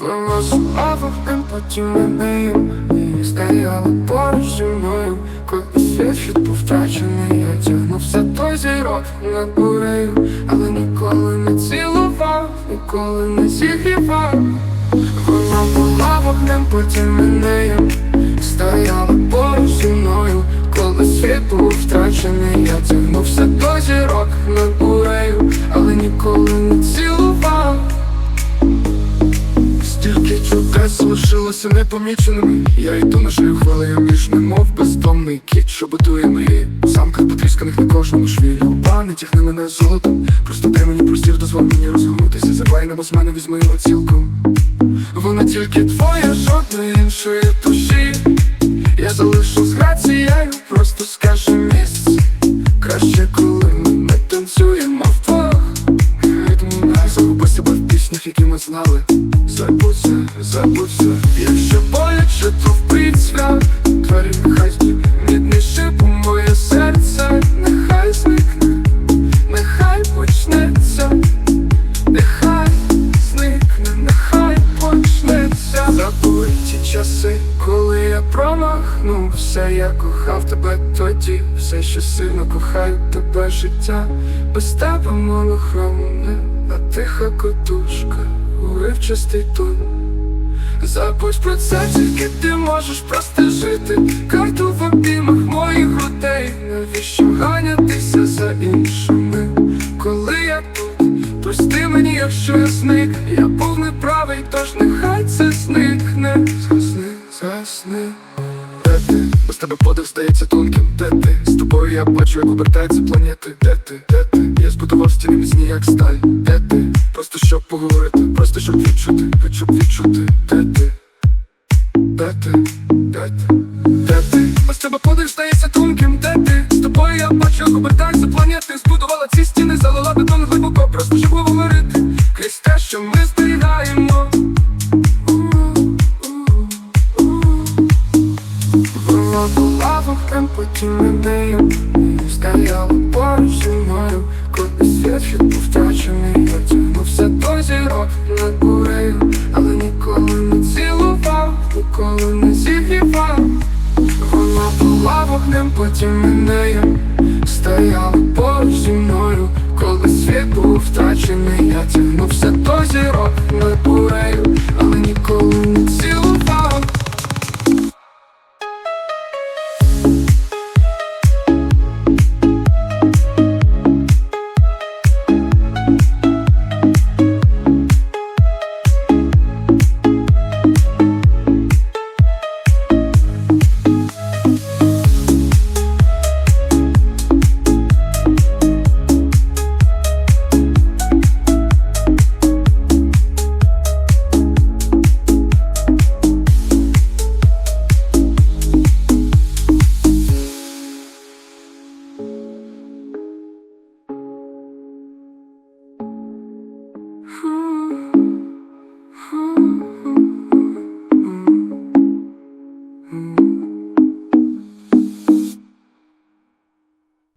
Вилазила вогнем, потім менею І стояла поруч зі мною. Коли світ був втрачений Я тягнувся той зірок над бурею. Але ніколи не цілував, ніколи не зігрівав. Вона була вогнем, потім мене. Стояла залишилося непоміченими Я йду на шию хвилею між немов бездомний кіт, що будує мрії. У замках потрісканих на кожному шві Люба, тягни мене золотом Просто дай мені простір, дозволь мені розгорнутися. Заклай небо з мене візьми оцілку Вона тільки твоя, жодної іншої душі. Я залишу з грацією, просто скажи місце Краще, коли Забудься, забудься Якщо боляче, то впріть свят. Двері нехай мідніше, бо моє серце Нехай зникне, нехай почнеться. Нехай зникне, нехай почнеться. Забудь ті часи, коли я промахнувся Я кохав тебе тоді, все ще сильно кохаю тебе життя. Без тебе монохромне, а тиха котушка, уривчастий тон Забудь про це, тільки ти можеш просто жити. Карту в обіймах моїх грудей. Навіщо ганятися за іншими, коли я тут Прости мені, якщо я зник. Я був неправий, тож нехай це зникне. Засни, засни. Де ти? Без тебе подих здається тонким. Де ти? З тобою я бачу, як обертаються планети. Де ти? Де ти? Я збудував стіни міцні, як сталь щоб поговорити, просто щоб відчути, щоб відчути Де ти? Де ти? Де ти? Де ти? Без тебе подих здається тонким, де ти? З тобою я бачу, як обертаються планети Збудувала ці стіни, залила бетон глибоко Просто щоб говорити Крізь те, що ми зберігаємо Вона була вогнем, потім потім менею Стояла поруч зі мною Коли світ був втрачений. Я тягнувся до зірок